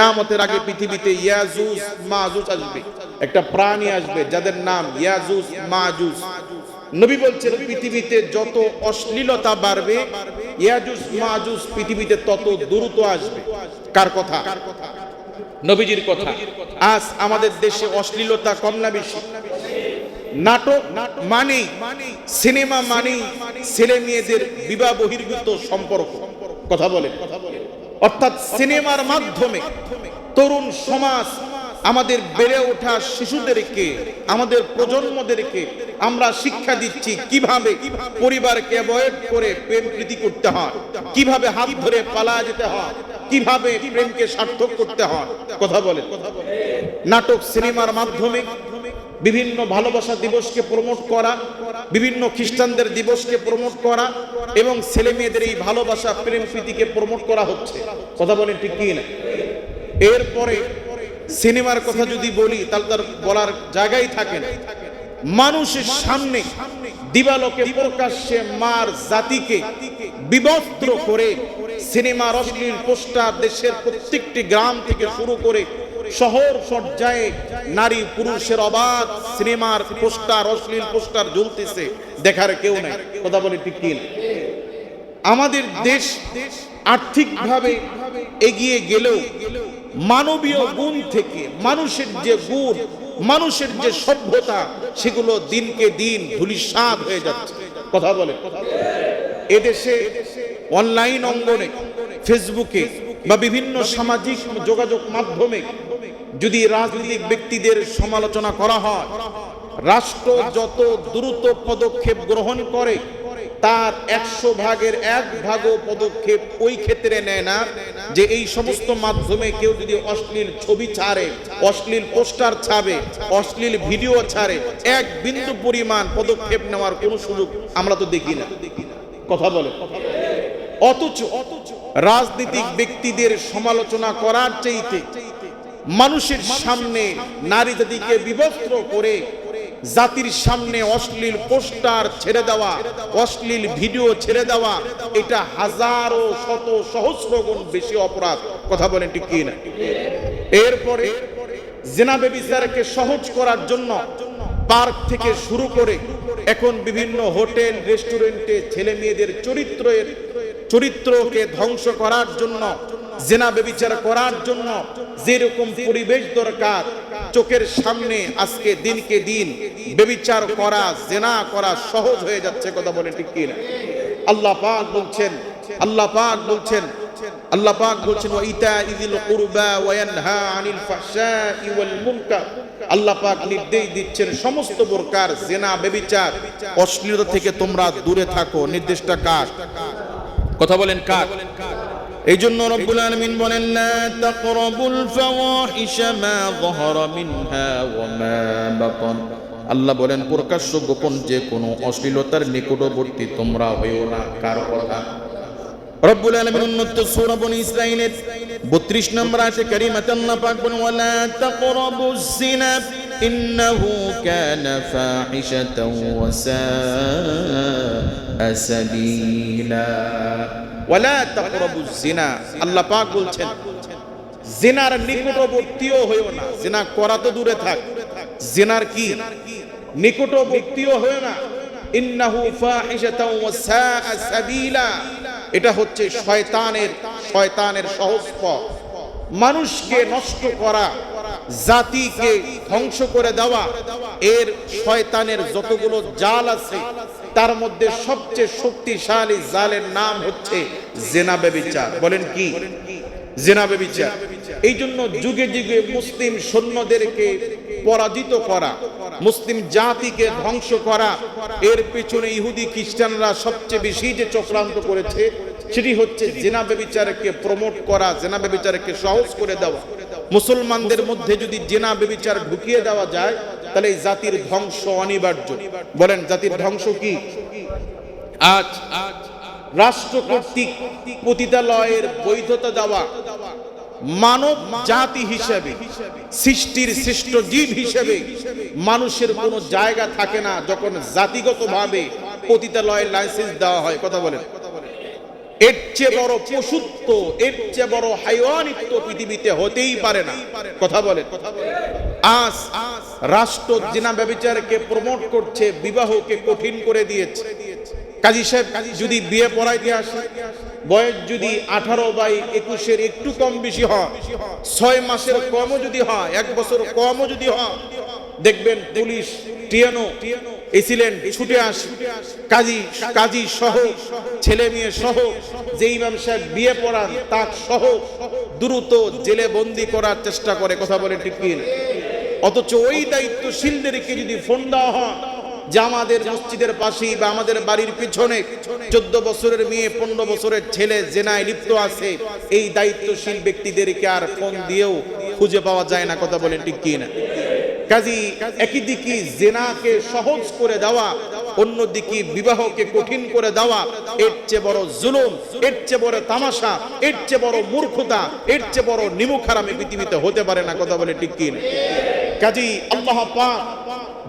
কিয়ামতের আগে পৃথিবীতে ইয়াজুজ মাজুজ আসবে। একটা প্রাণী আসবে যাদের নাম ইয়াজুজ মাজুজ নবী বলছেন, পৃথিবীতে যত অশ্লীলতা বাড়বে ইয়াজুজ মাজুজ পৃথিবীতে তত দ্রুত আসবে। কার কথা? নবীজির কথা। আজ আমাদের দেশে অশ্লীলতা কম না বেশি? নাটক মানেই, সিনেমা মানেই ছেলে মেয়েদের বিবাহ বহির্ভূত সম্পর্ক। কথা বলে অর্থাৎ সিনেমার মাধ্যমে তরুণ সমাজ আমাদের বেড়ে ওঠা শিশুদেরকে, আমাদের প্রজন্মদেরকে আমরা শিক্ষা দিচ্ছি কীভাবে পরিবারকে অ্যাভয়েড করে প্রেম প্রীতি করতে হয়, কীভাবে হাত ধরে পালা যেতে হয়, কীভাবে প্রেমকে সার্থক করতে হয়। কথা বলে নাটক সিনেমার মাধ্যমে বিভিন্ন ভালোবাসা দিবসকে প্রমোট করা, বিভিন্ন খ্রিস্টানদের দিবসকে প্রমোট করা এবং ছেলে মেয়েদের এই ভালোবাসা, প্রেম প্রীতিকে প্রমোট করা হচ্ছে। কথা বলেন ঠিক কি না? এরপরে সিনেমার কথা যদি বলি, তাহলে তার বলার জায়গাই থাকে না। মানুষের সামনে দিবালোকে প্রকাশ্যে মার জাতিকে বিবস্ত্র করে সিনেমার অশ্লীল পোস্টার দেশের প্রত্যেকটি গ্রাম থেকে শুরু করে শহর পর্যায়ে নারী পুরুষের অবাধ সিনেমার পোস্টার, অশ্লীল পোস্টার ঝুলতেছে, দেখার কেউ নাই। কথা বলে ঠিক আমাদের দেশ আর্থিকভাবে এগিয়ে গেলেও মানবীয় গুণ থেকে, মানুষের যে গুণ, মানুষের যে সভ্যতা, সেগুলো দিনকে দিন ধুলিসাৎ হয়ে যাচ্ছে। কথা বলে। এদেশে অনলাইন অঙ্গনে, ফেসবুকে বা বিভিন্ন সামাজিক যোগাযোগ মাধ্যমে যদি রাজনৈতিক ব্যক্তিদের সমালোচনা করা হয়, রাষ্ট্র যত দ্রুত পদক্ষেপ গ্রহণ করে, তার একশো ভাগের এক ভাগও পদক্ষেপ ওই ক্ষেত্রে নেয় না যে এই সমস্ত মাধ্যমে কেউ যদি অশ্লীল ছবি ছাড়ে, অশ্লীল পোস্টার ছাড়ে, অশ্লীল ভিডিও ছাড়ে, এক বিন্দু পরিমাণ পদক্ষেপ নেওয়ার কোনো সুযোগ আমরা তো দেখি না। কথা বলে। অথচ রাজনীতিক ব্যক্তিদের সমালোচনা করার চাইতে মানুষের সামনে নারী জাতিকে বিবস্ত্র করে জাতির সামনে অশ্লীল পোস্টার ছেড়ে দেওয়া, অশ্লীল ভিডিও ছেড়ে দেওয়া, এটা হাজারো শত সহস্র গুণ বেশি অপরাধ। কথা বলেন ঠিক কি না? এরপরে জেনাবে বিচারকে সহজ করার জন্য পার্ক থেকে শুরু করে এখন বিভিন্ন হোটেল, রেস্টুরেন্টে ছেলে মেয়েদের চরিত্রের, চরিত্রকে ধ্বংস করার জন্য জেনা বেবিচার করার জন্য যেরকম পরিবেশ দরকার, চোখের সামনে আজকে দিনকে দিন বেবিচার করা, জেনা করা সহজ হয়ে যাচ্ছে, কথা বলে ঠিক কিনা? আল্লাহ পাক বলছেন, আল্লাহ পাক বলছেন, আল্লাহ পাক বলছেন, ওয়া ইতা ইযিল কুরবা ওয়া ইয়ানহা আনিল ফাহশাই ওয়াল মুনকার। আল্লাহ পাক নির্দেশ দিচ্ছেন, সমস্ত প্রকার জেনা বেবিচার অশ্লীলতা থেকে তোমরা দূরে থাকো, নির্দেশটা কার? কথা বলেন কার? এই জন্য রব্বুল আলামিন বলেন, লা তাকরাবুল ফাওয়াহিশা মা যাহারা মিনহা ওয়া মা বাতান। আল্লাহ বলেন, প্রকাশ্য গোপন যে কোনো অশ্লীলতার নিকটবর্তী তোমরা হইও না, কার কথা। রব্বুল আলামিন উন্নত সূরা বনি ইসরাঈলের 32 নম্বর আয়াতে কারীমাত আল্লাহ পাক বলেন, ওয়ালা তাকরাবুজ জিনা ইন্নাহু কানা ফাহিশাতাও ওয়া সাআ সাবিলা ওয়ালা তাকরাবুজ জিনা আল্লাহ পাক বলছেন জিনার নিকটবর্তীও হইও না। জিনা করা তো দূরে থাক জিনার কি? নিকটবর্তীও হইও না। ইন্নাহু এটা হচ্ছে শয়তানের শয়তানের সহজ মানুষকে নষ্ট করা জাতিকে ধ্বংস করে দেওয়া, এর শয়তানের যতগুলো জাল আছে, তার মধ্যে সবচেয়ে শক্তিশালী জালের নাম হচ্ছে জেনা বেবিচার বলেন কি? এই জন্য যুগে যুগে মুসলিম সৈন্যদেরকে পরাজিত করা, মুসলিম জাতিকে ধ্বংস করা, এর পেছনে ইহুদি খ্রিস্টানরা সবচেয়ে বেশি যে চক্রান্ত করেছে, সেটি হচ্ছে জেনা বেবিচারকে প্রমোট করা, জেনা বেবিচারকে সহজ করে দেওয়া। মুসলমানদের মধ্যে যদি জেনা বেবিচার ঢুকিয়ে দেওয়া যায়, তাহলে এই জাতির ধ্বংস অনিবার্য। বলেন, জাতির ধ্বংস কি? আজ রাষ্ট্র কর্তৃক পতিতালয়ের বৈধতা দেওয়া মানব জাতি হিসেবে, সৃষ্টির শ্রেষ্ঠ জীব হিসেবে মানুষের কোনো জায়গা থাকে না যখন জাতিগতভাবে পতিতালয়ের লাইসেন্স দেওয়া হয়। কথা বলেন। এর চেয়ে বড় পশুত্ব এর চেয়ে বড় হাইওয়ানিত্ব পৃথিবীতে হতেই পারে না। কথা বলেন। আজ রাষ্ট্র জিনা ব্যবচারকে প্রমোট করছে বিবাহকে কঠিন করে দিয়েছে। কাজী সাহেব যদি বিয়ে পড়াইতে আসে বয়স যদি আঠারো বাই একুশের একটু কম বেশি হয় ছয় মাসের কমও যদি হয় এক বছর কমও যদি হয় দেখবেন পুলিশ টিয়ানো এসিলেন ছুটে আসে কাজী কাজী সহ, ছেলে মেয়ে সহ যে ইমাম সাহেব বিয়ে পড়ান, তার সহ দ্রুত জেলে বন্দি করার চেষ্টা করে, কথা বলে ঠিক অথচ ওই দায়িত্বশীলদেরকে যদি ফোন দেওয়া হয়, যে আমাদের মসজিদের পাশেই বা আমাদের বাড়ির পিছনে চোদ্দ বছরের মেয়ে, পনেরো বছরের ছেলে জেনায় লিপ্ত আছে, এই দায়িত্বশীল ব্যক্তিদেরকে আর ফোন দিয়েও খুঁজে পাওয়া যায় না, কথা বলেন ঠিক কি না? কাজী একই দিকে জেনাকে সহজ করে দেওয়া, অন্যদিকে বিবাহকে কঠিন করে দেওয়া, এর চেয়ে বড় জুলুম, এর চেয়ে বড় তামাশা, এর চেয়ে বড় মূর্খতা, এর চেয়ে বড় নিমুখারামে পৃথিবীতে হতে পারে না, কথা বলে ঠিক কি না কাজী আল্লাহ পাক,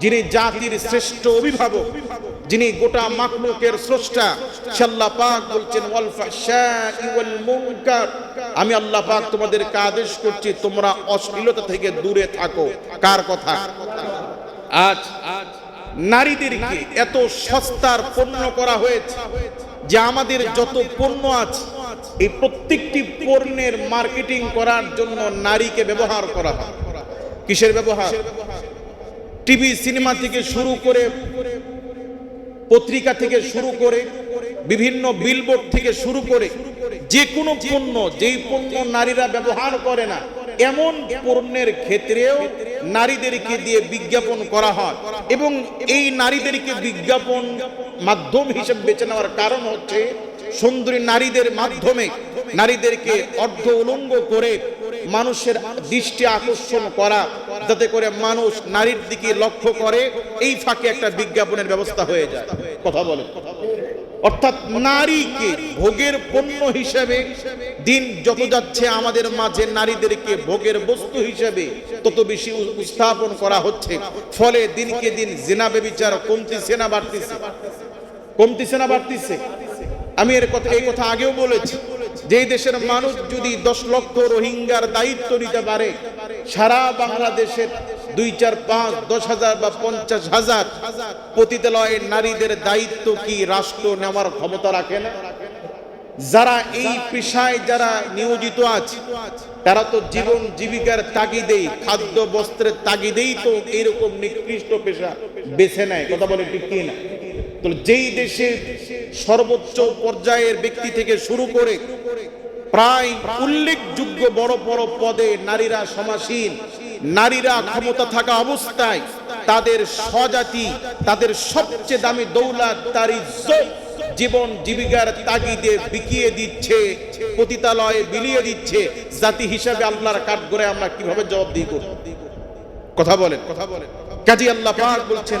যিনি জাতির শ্রেষ্ঠ অভিভাবক যিনি গোটা মাকলুকের স্রষ্টা আল্লাহ পাক বলছেন আমি আল্লাহ পাক তোমাদেরকে আদেশ করছি, তোমরা অশ্লীলতা থেকে দূরে থাকো। কার কথা? আজ নারীদেরকে এত সস্তার পণ্য করা হয়েছে যে আমাদের যত পণ্য আছে, এই প্রত্যেকটি পণ্যের মার্কেটিং করার জন্য নারীকে ব্যবহার করা হয়। কিসের ব্যবহার? টিভি, সিনেমা থেকে শুরু করে পত্রিকা থেকে শুরু করে, বিভিন্ন বিলবোর্ড থেকে শুরু করে, যে কোনো পণ্য, যেই পণ্য নারীরা ব্যবহার করে না, এমন পণ্যের ক্ষেত্রেও নারীদেরকে দিয়ে বিজ্ঞাপন করা হয়। এবং এই নারীদেরকে বিজ্ঞাপন মাধ্যম হিসেবে বেছে নেওয়ার কারণ হচ্ছে, সুন্দরী নারীদের মাধ্যমে নারীদেরকে অর্ধ উলঙ্গ করে মানুষের দৃষ্টি আকর্ষণ করা, যাতে করে মানুষ নারীর দিকে লক্ষ্য করে, এই ফাঁকে একটা বিজ্ঞাপনের ব্যবস্থা হয়ে যায়। কথা বলে। অর্থাৎ নারীকে ভোগের পণ্য হিসেবে দিন যত যাচ্ছে আমাদের মাঝে নারীদেরকে ভোগের বস্তু হিসেবে তত বেশি উপস্থাপন করা হচ্ছে। ফলে দিনকে দিন জেনা বেবিচার কমতিছে না বাড়তিছে। কমতিছে না বাড়তিছে। আমি এর কথা, এই কথা আগেও বলেছি। যে দেশের মানুষ যদি দশ লক্ষ রোহিঙ্গার দায়িত্ব নিতে পারে, সারা বাংলাদেশের দুই, চার, পাঁচ, দশ হাজার বা পঞ্চাশ হাজার পতিতালয়ের নারীদের দায়িত্ব কি রাষ্ট্র নেওয়ার ক্ষমতা রাখে না? যারা এই পেশায় যারা নিয়োজিত আছে, তারা তো জীবন জীবিকার তাগিদেই, খাদ্য বস্ত্রের তাগিদেই তো এইরকম নিকৃষ্ট পেশা বেছে নেয়। কথা বলে ঠিক কি না? তো যেই দেশে সর্বোচ্চ পর্যায়ের ব্যক্তি থেকে শুরু করে প্রায় উল্লেখযোগ্য বড় বড় পদে নারীরা সমাসীন, নারীরা ক্ষমতা থাকা অবস্থায় তাদের স্বজাতি, তাদের সবচেয়ে দামি দৌলত তার ইজ্জত, জীবন জীবিকার তাগিদে বিকিয়ে দিচ্ছে, পতিতালয়ে বিলিয়ে দিচ্ছে। জাতি হিসাবে আল্লাহর কাঠ করে আমরা কীভাবে জবাবদিহি করব? কথা বলেন কথা বলেন। কাজী আল্লাহ পাক বলছেন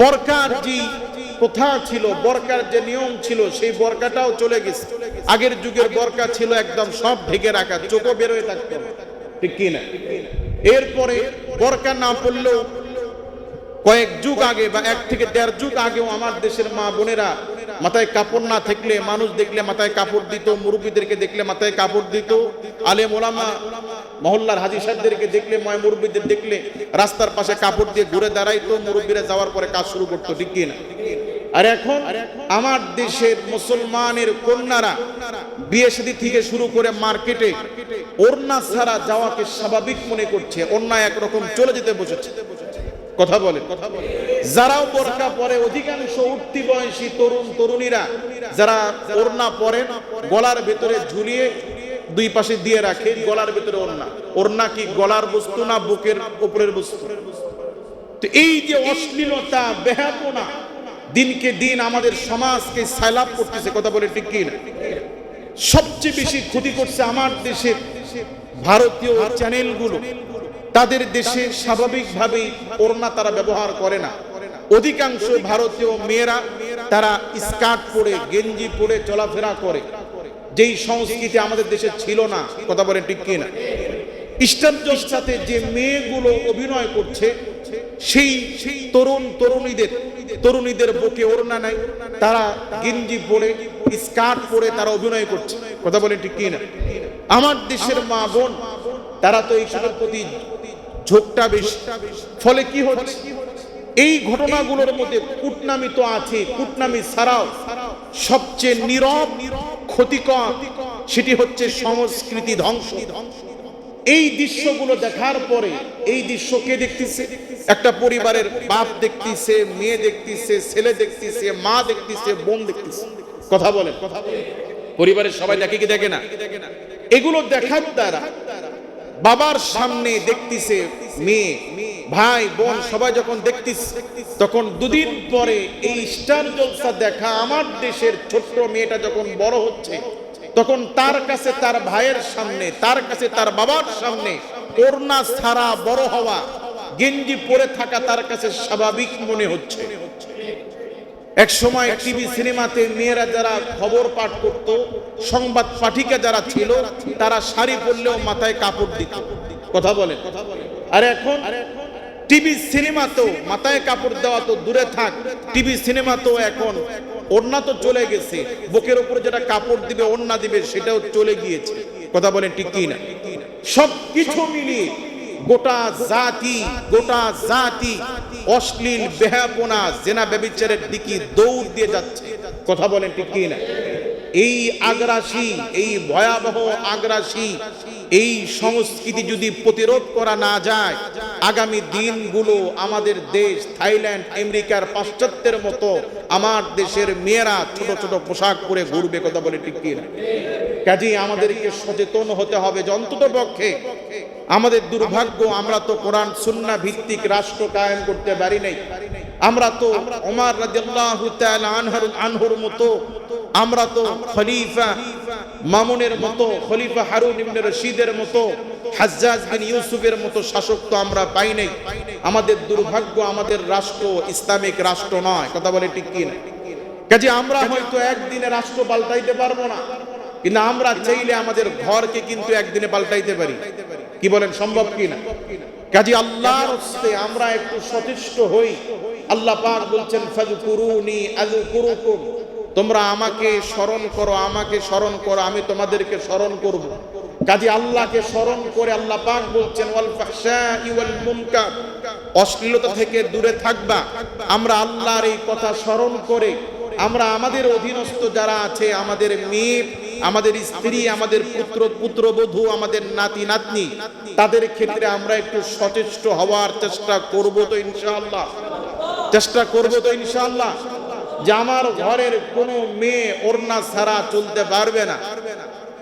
বরকার যে প্রথা ছিল? বরকার যে নিয়ম ছিল, সেই বরকাটাও চলে গেছে। আগের যুগের বরকা ছিল একদম সব ঢেকে রাখা, চোখও বেরোয় থাকতো ঠিক কি না? এরপরে বরকা না পড়লেও কয়েক যুগ আগে বা এক থেকে দেড় যুগ আগেও আমার দেশের মা বোনেরা মাথায় কাপড় না থাকলে, মানুষ দেখলে মাথায় কাপড় দিত, মুরব্বীদেরকে দেখলে মাথায় কাপড় দিত। আলেম ওলামা মহল্লার হাজি সাহেবদেরকে দেখলে, ময় মুরব্বীদের দেখলে, রাস্তার পাশে কাপড় দিয়ে ঘুরে দাঁড়াইতো, মুরব্বীরা যাওয়ার পরে কাজ শুরু করতো, ঠিক না আর এখন আমার দেশের মুসলমানের কন্যারা বিয়ে শাদী থেকে শুরু করে মার্কেটে ওড়না ছাড়া যাওয়াকে স্বাভাবিক মনে করছে, অন্যায় একরকম চলে যেতে বসেছে। কথা বলে যারাও বোরকা পরে, অধিকাংশ উঠতি বয়সী তরুণ, তরুণীরা, যারা ওড়না পরেন, গলার ভেতরে ঝুলিয়ে দুই পাশে দিয়ে রাখে, গলার ভেতরে ওড়না। ওড়না কি গলার বস্তু না বুকের উপরের বস্তু? তো এই যে অশ্লীলতা বেহাপনা দিনকে দিন আমাদের সমাজকে সাইলাপ করতেছে, কথা বলে ঠিক কি না? সবচেয়ে বেশি ক্ষতি করছে আমার দেশের ভারতীয় চ্যানেলগুলো। তাদের দেশে স্বাভাবিকভাবেই ওড়না তারা ব্যবহার করে না। অধিকাংশ ভারতীয় মেয়েরা তারা স্কার্ট পরে, গেঞ্জি পরে চলাফেরা করে। যেই সংস্কৃতি আমাদের দেশে ছিল না, কথা বলেন ঠিক কি না ইস্টার জলসাতে যে মেয়েগুলো অভিনয় করছে, সেই সেই তরুণ তরুণীদের তরুণীদের বুকে ওড়না নাই, তারা গেঞ্জি পরে, স্কার্ট পরে তারা অভিনয় করছে, কথা বলেন ঠিক কিনা? আমার দেশের মা বোন, তারা তো এইসবের প্রতি ঝোঁকটা বেশি। ফলে কি হচ্ছে? এই ঘটনাগুলোর মধ্যে কুটনামি তো আছে, কুটনামি ছাড়াও সবচেয়ে নীরব ক্ষতিকর সেটি হচ্ছে সংস্কৃতি ধ্বংস। এই দৃশ্যগুলো দেখার পরে এই দৃশ্য কে দেখতেছে? একটা পরিবারের বাপ দেখতেছে, মেয়ে দেখতেছে, ছেলে দেখতেছে, মা দেখতেছে, বোন দেখতেছে। কথা বলেন। পরিবারের সবাই দেখে কি দেখে না? এগুলো দেখার দ্বারা বাবার সামনে দেখতেছে মেয়ে। ভাই, বোন, সবাই যখন দেখতিস, তখন দুদিন পরে এই স্টার জলসা দেখা আমার দেশের ছোট্ট মেয়েটা যখন বড় হচ্ছে, তখন তার কাছে তার ভাইয়ের সামনে, তার কাছে তার বাবার সামনে করোনা ছাড়া বড় হওয়া, গেঞ্জি পরে থাকা তার কাছে স্বাভাবিক মনে হচ্ছে। এক সময় টিভি সিনেমাতে মেয়েরা যারা খবর পাঠ করত, সংবাদ পাঠিকা যারা ছিল, তারা শাড়ি পরলেও মাথায় কাপড় দিত। কথা বলে আর এখন টিভি সিনেমা তো মাথায় কাপড় দেওয়া তো দূরে থাক। টিভি সিনেমা তো এখন ওড়না তো চলে গেছে। বুকের উপরে যেটা কাপড় দিবে, ওড়না দিবে, সেটাও চলে গিয়েছে। কথা বলেন ঠিক কি না সব কিছু মিলিয়ে গোটা জাতি গোটা জাতি অশ্লীল বেহাপনা জেনা ব্যবিচারের দিকে দৌড় দিয়ে যাচ্ছে। কথা বলেন ঠিক কি না এই আগ্রাসী, এই ভয়াবহ আগ্রাসী, এই সংস্কৃতি যদি প্রতিরোধ করা না যায়, আগামী দিনগুলো আমাদের দেশ থাইল্যান্ড, আমেরিকার পাশ্চাত্যের মতো, আমার দেশের মেয়েরা ছোট ছোট পোশাক পরে ঘুরবে, কথা বলে ঠিক কিনা? কাজেই আমাদেরকে সচেতন হতে হবে অন্তত পক্ষে আমাদের দুর্ভাগ্য, আমরা তো কোরআন, সুন্না ভিত্তিক রাষ্ট্র কায়েম করতে পারি নাই। আমরা তো ওমর আনহর, আনহুর মতো আমরা তো খলিফা মামুনের মতো, খলিফা হারুন ইবনে রশিদের মতো, হাজ্জাজ বিন ইউসুফের মতো শাসক তো আমরা পাই নাই। আমাদের দুর্ভাগ্য আমাদের রাষ্ট্র ইসলামিক রাষ্ট্র নয়। কথা বলে ঠিক কি না? কাজে আমরা হয়তো একদিনে রাষ্ট্র পাল্টাইতে পারব না, কিন্তু আমরা চাইলে আমাদের ঘরকে কিন্তু একদিনে পাল্টাইতে পারি। কি বলেন, সম্ভব কি না? কাজে আল্লাহর হস্তে আমরা একটু সচেষ্ট হই। আল্লাহ পাক বলছেন, ফাজকুরুনি আযকুরুকুম। তোমরা আমাকে স্মরণ করো, আমাকে স্মরণ করো, আমি তোমাদেরকে স্মরণ করব। কাজে আল্লাহকে স্মরণ করে আল্লাহ পাক বলছেন অশ্লীলতা থেকে দূরে থাকবা। আমরা আল্লাহর এই কথা স্মরণ করে, আমরা আমাদের অধীনস্থ যারা আছে, আমাদের মেয়ে, আমাদের স্ত্রী, আমাদের পুত্র, পুত্রবধূ, আমাদের নাতি, নাতনি, তাদের ক্ষেত্রে আমরা একটু সচেষ্ট হওয়ার চেষ্টা করব তো ইনশাআল্লাহ। চেষ্টা করব তো ইনশাআল্লাহ। যে আমার ঘরের কোনো মেয়ে ওড়না ছাড়া চলতে পারবে না।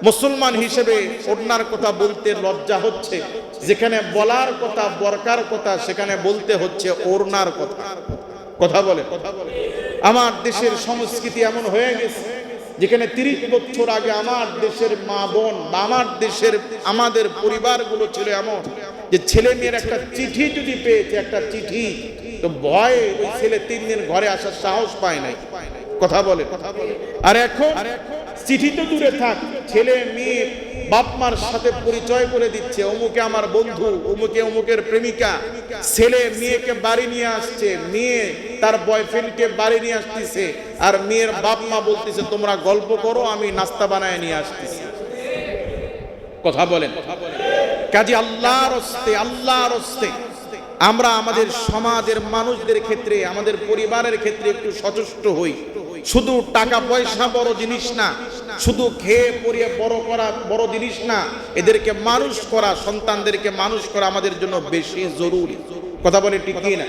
মুসলমান হিসেবে ওড়নার কথা বলতে লজ্জা হচ্ছে। যেখানে বলার কথা, বরকার কথা, সেখানে বলতে হচ্ছে ওড়নার কথা। কথা বলে। আমার দেশের সংস্কৃতি এমন হয়ে গেছে, যেখানে তিরিশ বছর আগে আমার দেশের মা বোন বা আমার দেশের আমাদের পরিবারগুলো ছিল এমন যে ছেলে মেয়ের একটা চিঠি যদি পেয়েছে, একটা চিঠি তো ভয়ে ওই ছেলে তিন দিন ঘরে আসার সাহস পায় নাই। কথা বলে। কথা বলে আর এখন চিঠি তো দূরে থাক, ছেলে, মেয়ে, বাপ, মার সাথে পরিচয় করে দিচ্ছে, অমুকে আমার বন্ধু, অমুকে অমুকের প্রেমিকা। ছেলে, মেয়েকে বাড়ি নিয়ে আসছে, মেয়ে তার বয়ফ্রেন্ডকে বাড়ি নিয়ে আসতেছে, আর মেয়ের বাপ, মা বলতেছে, তোমরা গল্প করো, আমি নাস্তা বানায় নিয়ে আসতেছি। কথা বলেন। কাজী আল্লাহর আল্লাহর হস্তে। আমরা আমাদের সমাজের মানুষদের ক্ষেত্রে, আমাদের পরিবারের ক্ষেত্রে একটু সচেষ্ট হই। শুধু টাকা পয়সা বড় জিনিস না, শুধু খেয়ে পরিয়ে বড় করা বড় জিনিস না, এদেরকে মানুষ করা, সন্তানদেরকে মানুষ করা আমাদের জন্য বেশি জরুরি। কথা বলে কি না